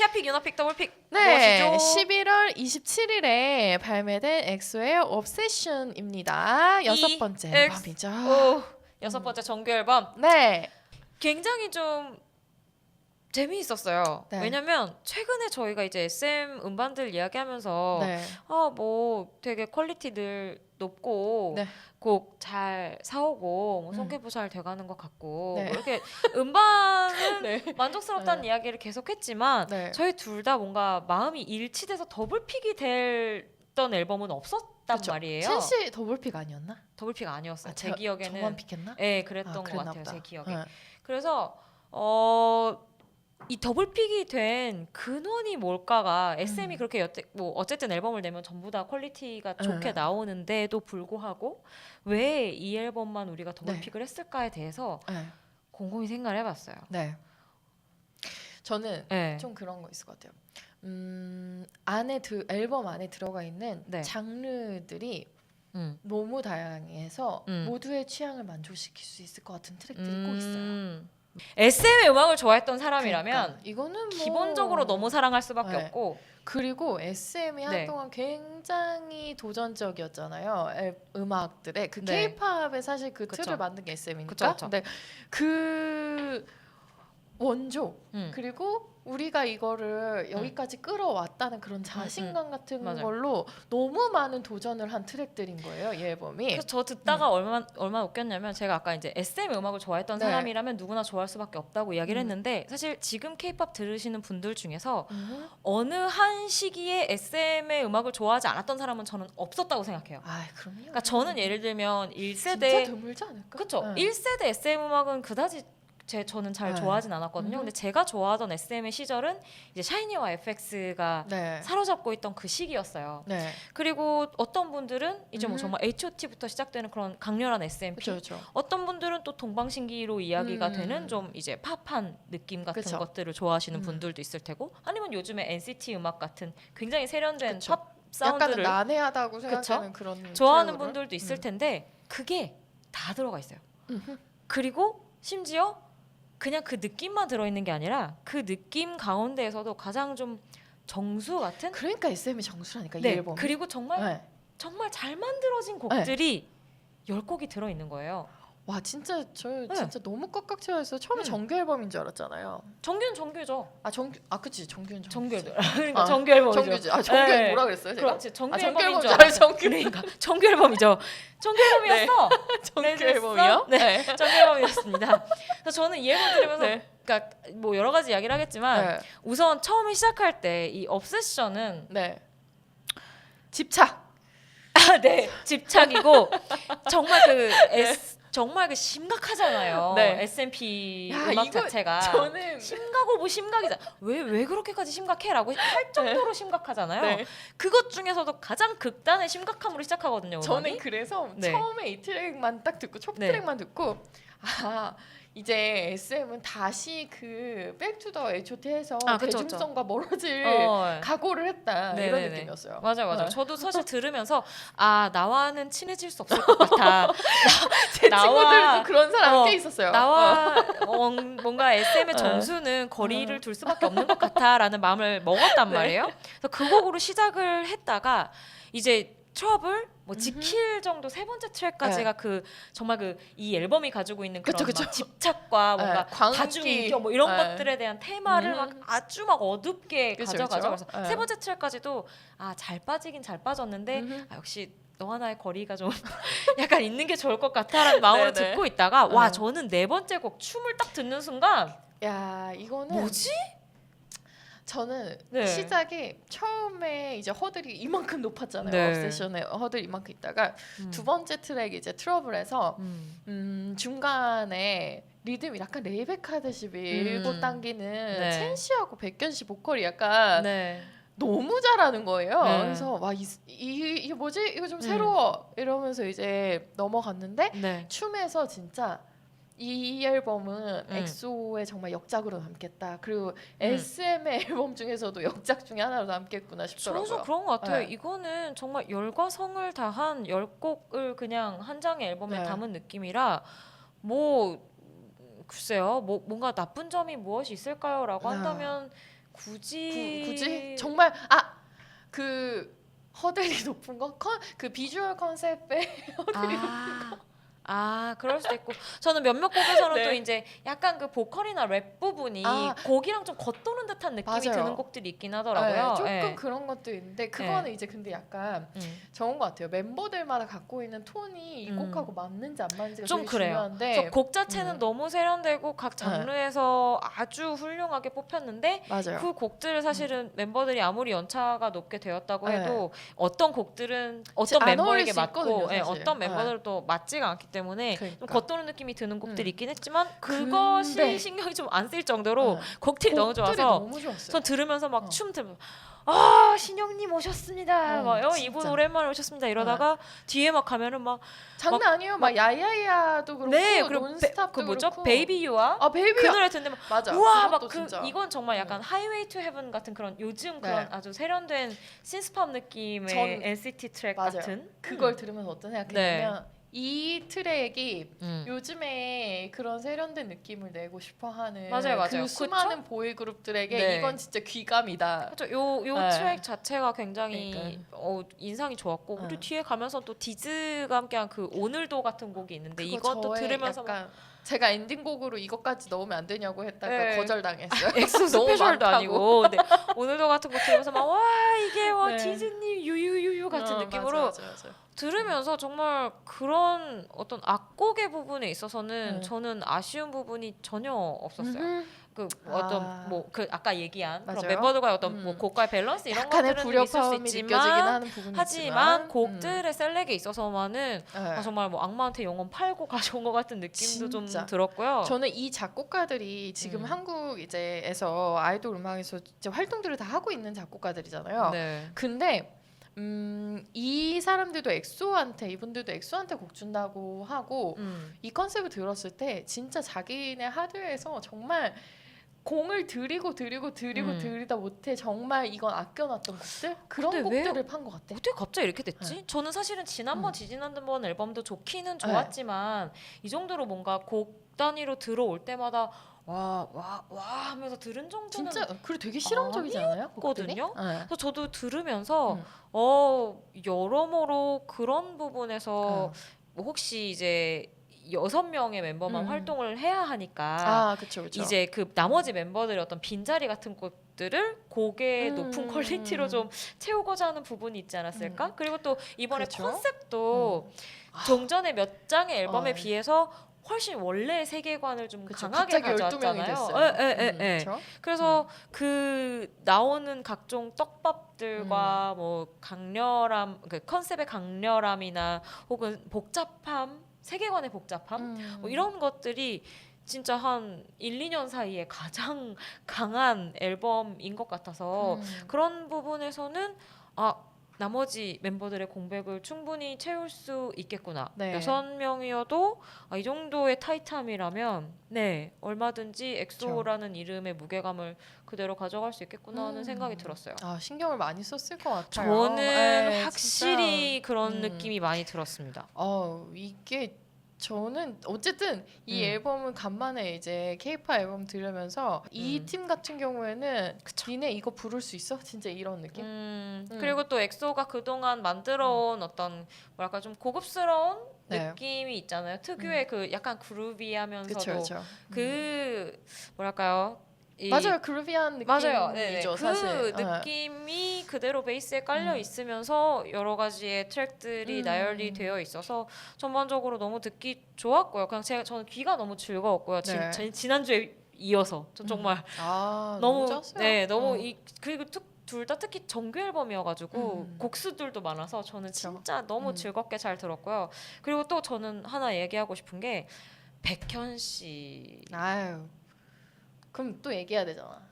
시아픽, 유나픽, 더블픽 네, 무엇이죠? 11월 27일에 발매된 엑소의 Obsession입니다. 여섯 이 번째 엑스- 앨범이죠. 오, 여섯 번째 정규 앨범 네, 굉장히 좀 재미있었어요. 네. 왜냐면 최근에 저희가 이제 SM 음반들 이야기하면서 네, 아 뭐 되게 퀄리티들 높고 네. 곡 잘 사오고 뭐 음. 성계부 잘 돼가는 것 같고 네. 뭐 이렇게 음반은 네, 만족스럽다는 네. 이야기를 계속했지만 네. 저희 둘 다 뭔가 마음이 일치돼서 더블픽이 됐던 앨범은 없었단 그쵸. 말이에요. 첸씨 더블픽 아니었나? 더블픽 아니었어요. 제 저- 기억에는 저만 픽했나? 예 그랬던 것 그랬나 같아요. 제 기억에. 네. 그래서 어. 이 더블픽이 된 근원이 뭘까가 SM이 음. 그렇게 여태, 뭐 어쨌든 앨범을 내면 전부 다 퀄리티가 좋게 네. 나오는데도 불구하고 왜 이 앨범만 우리가 네. 더블픽을 했을까에 대해서 네, 곰곰이 생각을 해봤어요. 네. 저는 네. 좀 그런 거 있을 것 같아요. 음, 안에 드, 앨범 안에 들어가 있는 네. 장르들이 음. 너무 다양해서 음. 모두의 취향을 만족시킬 수 있을 것 같은 트랙들이 꼭 있어요. 음. SM의 음악을 좋아했던 사람이라면 그러니까 이거는 뭐 기본적으로 너무 사랑할 수밖에 네. 없고 그리고 SM이 네. 한동안 굉장히 도전적이었잖아요. 앨- 음악들의 그 네. K-팝의 사실 그 그쵸. 틀을 만든 게 SM이니까. 그쵸, 그쵸. 근데 그 원조 음. 그리고 우리가 이거를 여기까지 끌어왔다는 그런 자신감 같은 맞아요. 걸로 너무 많은 도전을 한 트랙들인 거예요. 이 앨범이. 그래서 저 듣다가 얼마 얼마 웃겼냐면 제가 아까 이제 SM 음악을 좋아했던 네. 사람이라면 누구나 좋아할 수밖에 없다고 이야기를 음. 했는데 사실 지금 K-팝 들으시는 분들 중에서 음. 어느 한 시기에 SM의 음악을 좋아하지 않았던 사람은 저는 없었다고 생각해요. 아, 그럼요. 그러니까 저는 예를 들면 진짜 1세대 드물지 않을까? 그쵸 네. 1세대 SM 음악은 그다지 제 저는 잘 네. 좋아하진 않았거든요. 음. 근데 제가 좋아하던 SM의 시절은 이제 샤이니와 FX가 네. 사로잡고 있던 그 시기였어요. 네. 그리고 어떤 분들은 이제 뭐 음. 정말 H.O.T.부터 시작되는 그런 강렬한 SMP. 그렇죠. 그렇죠. 어떤 분들은 또 동방신기로 이야기가 음. 되는 좀 이제 팝한 느낌 같은 그쵸. 것들을 좋아하시는 음. 분들도 있을 테고 아니면 요즘에 NCT 음악 같은 굉장히 세련된 그쵸. 팝 사운드를 난해하다고 생각하는 그런 좋아하는. 분들도 있을 음. 텐데 그게 다 들어가 있어요. 그리고 심지어 그냥 그 느낌만 들어있는 게 아니라 그 느낌 가운데에서도 가장 좀 정수 같은 그러니까 SM이 정수라니까 이네 앨범. 그리고 정말 네. 정말 잘 만들어진 곡들이 열 곡이 들어 있는 거예요. 와 진짜 저 네. 진짜 너무 꽉꽉 채워서 처음에 음. 정규 앨범인 줄 알았잖아요. 정규는 정규죠. 아 정규 아 그치 정규는 정규 정규. 그러니까 아, 정규 앨범이죠. 정규지. 아 정규 네. 뭐라 그랬어요 제가? 그렇지 정규 아, 정규 앨범인 줄줄 알았어. 알았어, 정규. 그러니까 정규 앨범이죠. 정규 앨범이었어. 정규 네? 앨범이요? 네. 정규 앨범이었습니다. 그래서 저는 이 앨범 들으면서 네. 그러니까 뭐 여러 가지 이야기를 하겠지만 네. 우선 처음에 시작할 때 이 obsession은 네. 집착. 네 집착이고 정말 그 S, 정말 그 심각하잖아요. 네. S&P 야, 음악 이거 자체가 저는 심각 오브 심각이잖아. 왜왜 그렇게까지 심각해라고 할 정도로 심각하잖아요. 네. 그것 중에서도 가장 극단의 심각함으로 시작하거든요. 저는 음악이. 그래서 네. 처음에 이 트랙만 딱 듣고 첫 네. 트랙만 듣고 아 이제 SM은 다시 그 백투더 H.O.T.에서 아, 그쵸. 대중성과 멀어질 어, 각오를 했다 네, 이런 네, 네. 느낌이었어요. 맞아요, 맞아요. 네. 저도 사실 들으면서 아 나와는 친해질 수 없을 것 같아. 제 나와- 친구들도 그런 사람 어, 꽤 있었어요. 어. 나와 어, 뭔가 SM의 어. 정수는 거리를 둘 수밖에 없는 것 같아라는 마음을 먹었단 네. 말이에요. 그래서 그 곡으로 시작을 했다가 이제 트러블 뭐. 지킬 정도 세 번째 트랙까지가 그 정말 그 이 앨범이 가지고 있는 그런 그쵸, 그쵸. 막 집착과 뭔가 네, 광기. 이겨 뭐 이런 네. 것들에 대한 테마를 음. 막 아주 막 어둡게 그쵸, 가져가죠. 그쵸. 그래서 네. 세 번째 트랙까지도 아 잘 빠지긴 잘 빠졌는데 음흠. 아, 역시 너와 나의 거리가 좀 약간 있는 게 좋을 것 같아라는 마음으로 네네. 듣고 있다가 와 어. 저는 네 번째 곡 춤을 딱 듣는 순간 야 이거는 뭐지? 저는 네. 시작이 처음에 이제 허들이 이만큼 높았잖아요. 네. 업세션의 허들 이만큼 있다가 음. 두 번째 트랙 이제 트러블에서 음. 음, 중간에 리듬이 약간 레이백하듯이 밀고 음. 당기는 네. 첸 씨하고 백견 씨 보컬이 약간 네. 너무 잘하는 거예요. 네. 그래서 와이 이, 이게 뭐지? 이거 좀 음. 새로워 이러면서 이제 넘어갔는데 네. 춤에서 진짜 이 앨범은 음. 엑소의 정말 역작으로 남겠다. 그리고 SM의 앨범 중에서도 역작 중에 하나로 남겠구나 싶더라고요. 저도 그런 것 같아요. 네. 이거는 정말 열과 성을 다한 열 곡을 그냥 한 장의 앨범에 네. 담은 느낌이라 뭐 글쎄요, 뭐 뭔가 나쁜 점이 무엇이 있을까요?라고 아. 한다면 굳이 구- 굳이 정말 아그 허들이 높은 거그 비주얼 컨셉에 아, 아 그럴 수도 있고 저는 몇몇 곡에서는 네. 또 이제 약간 그 보컬이나 랩 부분이 아. 곡이랑 좀 겉도는 듯한 느낌이 맞아요. 드는 곡들이 있긴 하더라고요. 네, 조금 예. 그런 것도 있는데 그거는 이제 근데 약간 음. 좋은 것 같아요. 멤버들마다 갖고 있는 톤이 이 음. 곡하고 맞는지 안 맞는지가 좀 그래요. 중요한데 그래서 곡 자체는 음. 너무 세련되고 각 네. 장르에서 아주 훌륭하게 뽑혔는데 맞아요. 그 곡들을 사실은 멤버들이 아무리 연차가 높게 되었다고 네. 해도 어떤 곡들은 어떤 멤버에게 수 맞고 있거든요, 예. 어떤 네. 멤버들은 또 맞지가 않기 때문에 좀 그러니까. 겉도는 느낌이 드는 곡들이 음. 있긴 했지만 그것이 근데- 신경이 좀안 쓰일 정도로 네. 곡들이 너무 좋아서 너무. 전 들으면서 어. 막춤 들면서 아 신영님 오셨습니다. 어, 막 어. 이분 오랜만에 오셨습니다. 이러다가 뒤에 막 가면은 막 장난 아니에요. 막 야야야도 그렇고 네, 논스탑도 그 뭐죠? 그렇고. 베이비 유아 아 베이비 그 노래 듣는데 막 맞아. 우와 막 그. 이건 정말 약간 하이웨이 투 헤븐 같은 그런 요즘 그런 네. 아주 세련된 신스팝 느낌의 전- NCT 트랙 맞아요. 같은 그걸 들으면서 어떤 생각했냐면 네. 이 트랙이 음. 요즘에 그런 세련된 느낌을 내고 싶어하는 맞아요, 맞아요. 그 그쵸? 수많은 보이 그룹들에게 네. 이건 진짜 귀감이다. 그렇죠. 요, 요 네. 트랙 자체가 굉장히 그러니까요. 어, 인상이 좋았고 네. 그리고 뒤에 가면서 또 디즈가 함께한 그 오늘도 같은 곡이 있는데 그거 이것도 저의 들으면서 막 약간 제가 엔딩곡으로 이것까지 넣으면 안 되냐고 했다가 네. 거절당했어요. 엑소 너무 스페셜도 많다고. 아니고 네. 오늘도 같은 곡 들으면서 막 와 이게 와 네. 디즈니 유유유유 같은 어, 느낌으로 맞아, 맞아, 맞아. 들으면서 정말 그런 어떤 악곡의 부분에 있어서는 네. 저는 아쉬운 부분이 전혀 없었어요. 음흠. 그 아. 어떤 뭐그 아까 얘기한 그런 맞아요. 멤버들과의 어떤 음. 뭐 곡과의 밸런스 이런 것들은 있을 수 있지만 느껴지긴 하는 부분이 하지만 있지만, 곡들의 셀렉에 있어서만은 음. 네. 아, 정말 뭐 악마한테 영혼 팔고 가져온 것 같은 느낌도 좀 진짜. 들었고요. 저는 이 작곡가들이 지금 음. 한국 이제에서 아이돌 음악에서 이제 활동들을 다 하고 있는 작곡가들이잖아요. 네. 근데 음, 이 사람들도 엑소한테 이분들도 엑소한테 곡 준다고 하고 음. 이 컨셉을 들었을 때 진짜 자기네 하드에서 정말 공을 들이고 들이고 들이고 음. 들이다 못해 정말 이건 아껴놨던 곡들 그런 근데 왜- 곡들을 판 것 같아. 어떻게 갑자기 이렇게 됐지? 저는 사실은 지난번 음. 지지난번 앨범도 좋기는 좋았지만 이 정도로 뭔가 곡 단위로 들어올 때마다 와 와 와 하면서 들은 정도는 진짜 그리고 되게 실험적이지 않아요? 곡들이? 아니었거든요? 네. 그래서 저도 들으면서 음. 어 여러모로 그런 부분에서 어. 뭐 혹시 이제 여섯 명의 멤버만 음. 활동을 해야 하니까 아, 그렇죠, 그렇죠. 이제 그 나머지 멤버들의 어떤 빈자리 같은 것들을 곡의 음. 높은 퀄리티로 좀 채우고자 하는 부분이 있지 않았을까? 그리고 또 이번에 그렇죠. 컨셉도 아. 종전의 몇 장의 앨범에 어. 비해서 훨씬 원래 세계관을 좀 그쵸, 강하게 갑자기 12 명이 가져왔잖아요. 됐어요. 예, 예, 예, 음, 예. 그래서 그 나오는 각종 떡밥들과 뭐 강렬함, 그 컨셉의 강렬함이나 혹은 복잡함, 세계관의 복잡함 음. 뭐 이런 것들이 진짜 한 1, 2년 사이에 가장 강한 앨범인 것 같아서 음. 그런 부분에서는 아 나머지 멤버들의 공백을 충분히 채울 수 있겠구나. 네. 여섯 명이어도 아, 이 정도의 타이트함이라면 네 얼마든지 엑소라는 이름의 무게감을 그대로 가져갈 수 있겠구나 하는 음. 생각이 들었어요. 아 신경을 많이 썼을 것 같아요. 저는 네, 확실히 그런 음. 느낌이 많이 들었습니다. 어 이게 저는 어쨌든 이 음. 앨범은 간만에 이제 케이팝 앨범 들으면서 이 음. 팀 같은 경우에는 그쵸. 니네 이거 부를 수 있어? 진짜 이런 느낌? 음, 음. 그리고 또 엑소가 그동안 만들어온 어떤 뭐랄까 좀 고급스러운 네. 느낌이 있잖아요. 특유의 그 약간 그루비하면서도 그렇죠, 그렇죠. 그 뭐랄까요? 이- 맞아요, 그루비한 느낌이죠, 맞아요. 네네. 그 사실. 네. 느낌이 그대로 베이스에 깔려 음. 있으면서 여러 가지의 트랙들이 음. 나열이 되어 있어서 전반적으로 너무 듣기 좋았고요. 그냥 제가 저는 귀가 너무 즐거웠고요. 지, 네. 지, 지난주에 이어서 저 정말 아 너무 좋았어요. 네 너무 어. 이 그리고 둘다 특히 정규 앨범이어가지고 음. 곡수들도 많아서 저는. 진짜 너무 음. 즐겁게 잘 들었고요. 그리고 또 저는 하나 얘기하고 싶은 게 백현 씨, 아유 그럼 또 얘기해야 되잖아.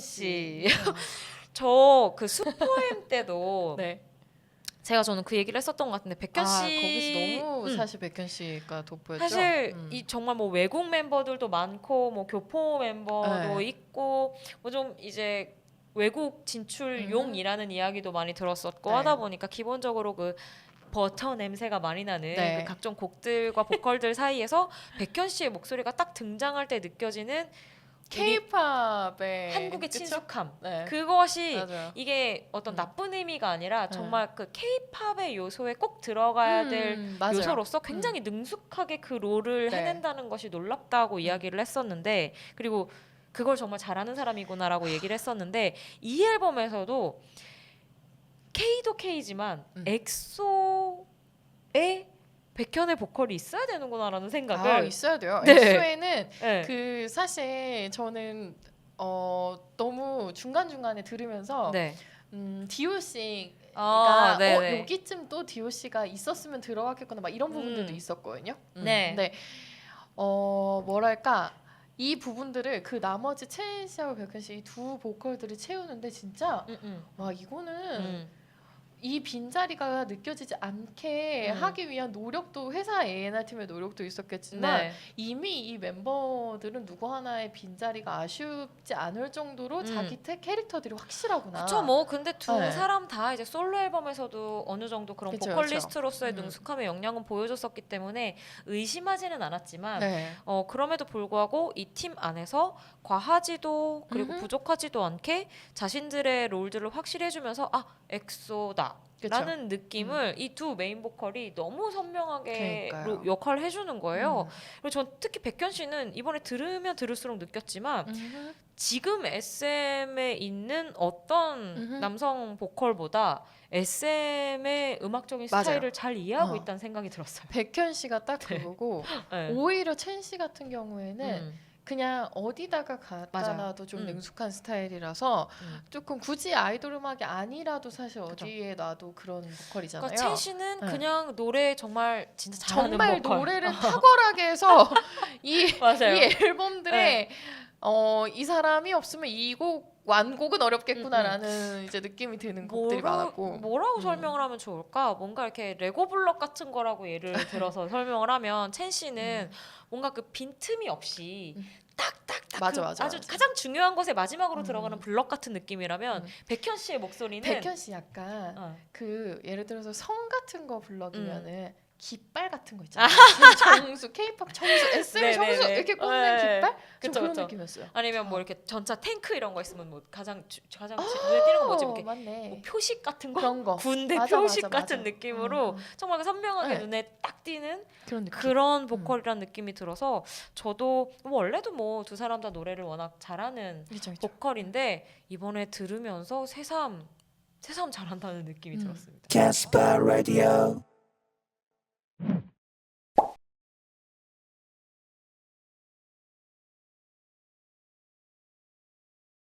씨. 저그 슈퍼엠 때도 네. 제가 저는 그 얘기를 했었던 것 같은데 백현 아, 씨 거기서 너무 음. 사실 백현 씨가 돋보였죠. 사실 음. 이 정말 뭐 외국 멤버들도 많고 뭐 교포 멤버도 네. 있고 뭐 좀 이제 외국 진출용이라는 이야기도 많이 들었었고 음. 네. 하다 보니까 기본적으로 그 버터 냄새가 많이 나는 네. 그 각종 곡들과 보컬들 사이에서 백현 씨의 목소리가 딱 등장할 때 느껴지는 K-팝의 한국의 그쵸? 친숙함 네. 그것이 맞아요. 이게 어떤 음. 나쁜 의미가 아니라 네. 정말 그 K-팝의 요소에 꼭 들어가야 될 음, 맞아요. 요소로서 굉장히 능숙하게 그 롤을 네. 해낸다는 것이 놀랍다고 이야기를 했었는데 그리고 그걸 정말 잘하는 사람이구나라고 얘기를 했었는데 이 앨범에서도 K도 K지만 음. 엑소의 백현의 보컬이 있어야 되는구나라는 아, 생각을 있어야 돼요. 네. 엑소에는 네. 그 사실 저는 어 너무 중간 중간에 들으면서 네. 음, DOC 아, 그러니까 네, 어, 네. 여기쯤 또 DOC가 있었으면 들어갔겠구나 막 이런 부분들도 음. 있었거든요. 음, 네. 근데 어 뭐랄까 이 부분들을 그 나머지 채인 씨하고 백현 씨이두 보컬들이 채우는데 진짜 음, 음. 와 이거는 음. 이 빈자리가 느껴지지 않게 음. 하기 위한 노력도 회사 A&R 팀의 노력도 있었겠지만 네. 이미 이 멤버들은 누구 하나의 빈자리가 아쉽지 않을 정도로 음. 자기 태 캐릭터들이 확실하구나. 그쵸 뭐 근데 두 네. 사람 다 이제 솔로 앨범에서도 어느 정도 그런 그쵸, 보컬리스트로서의 그쵸. 음. 능숙함의 역량은 보여줬었기 때문에 의심하지는 않았지만 네. 어 그럼에도 불구하고 이 팀 안에서 과하지도 그리고 음흠. 부족하지도 않게 자신들의 롤들을 확실히 해주면서 아 엑소다. 라는 느낌을 이두 메인 보컬이 너무 선명하게. 로- 역할을 해주는 거예요. 음. 그리고 전 특히 백현 씨는 이번에 들으면 들을수록 느꼈지만 음흠. 지금 SM에 있는 어떤 음흠. 남성 보컬보다 SM의 음악적인 맞아요. 스타일을 잘 이해하고 어. 있다는 생각이 들었어요. 백현 씨가 딱 네. 그거고 네. 오히려 첸 씨 같은 경우에는 음, 그냥 어디다가 갖다 맞아요. 놔도 좀 음. 능숙한 스타일이라서 음. 조금 굳이 아이돌 음악이 아니라도 사실. 어디에 놔도 그런 보컬이잖아요. 그러니까 첸 씨는 네. 그냥 노래 정말 진짜 잘하는 정말 보컬. 노래를 탁월하게 해서 이, 맞아요. 이 앨범들에 어, 이 사람이 없으면 이 곡 완곡은 어렵겠구나라는 이제 느낌이 드는 곡들이 뭐라- 많았고 뭐라고 음. 설명을 하면 좋을까? 뭔가 이렇게 레고 블럭 같은 거라고 예를 들어서 설명을 하면 첸 씨는 뭔가 그 빈틈이 없이 음. 딱딱딱 맞아, 그 맞아, 아주 맞아. 가장 중요한 것에 마지막으로 음. 들어가는 블럭 같은 느낌이라면 음. 백현 씨의 목소리는 백현 씨 약간 어. 그 예를 들어서 성 같은 거 블럭이면은 음. 깃발 같은 거 있잖아요. 정수, K-팝 정수, SM 네, 정수 네, 네. 이렇게 꽂는 네. 깃발? 좀 그쵸, 그런 그쵸. 느낌이었어요. 아니면 뭐 어. 이렇게 전차 탱크 이런 거 있으면 뭐 가장 주- 가장 지- 눈에 띄는 건 뭐지? 어, 이렇게 맞네. 뭐 표식 같은 거 그런 거. 군대 맞아, 표식 맞아, 같은 맞아. 느낌으로 음, 음. 정말 그 선명하게 네. 눈에 딱 띄는 그런 느낌. 그런 보컬이라는 느낌이 들어서 저도 뭐 원래도 뭐 두 사람 다 노래를 워낙 잘하는 그렇죠, 그렇죠. 보컬인데 이번에 들으면서 새삼 새삼 잘한다는 느낌이 음. 들었습니다. Casper Radio.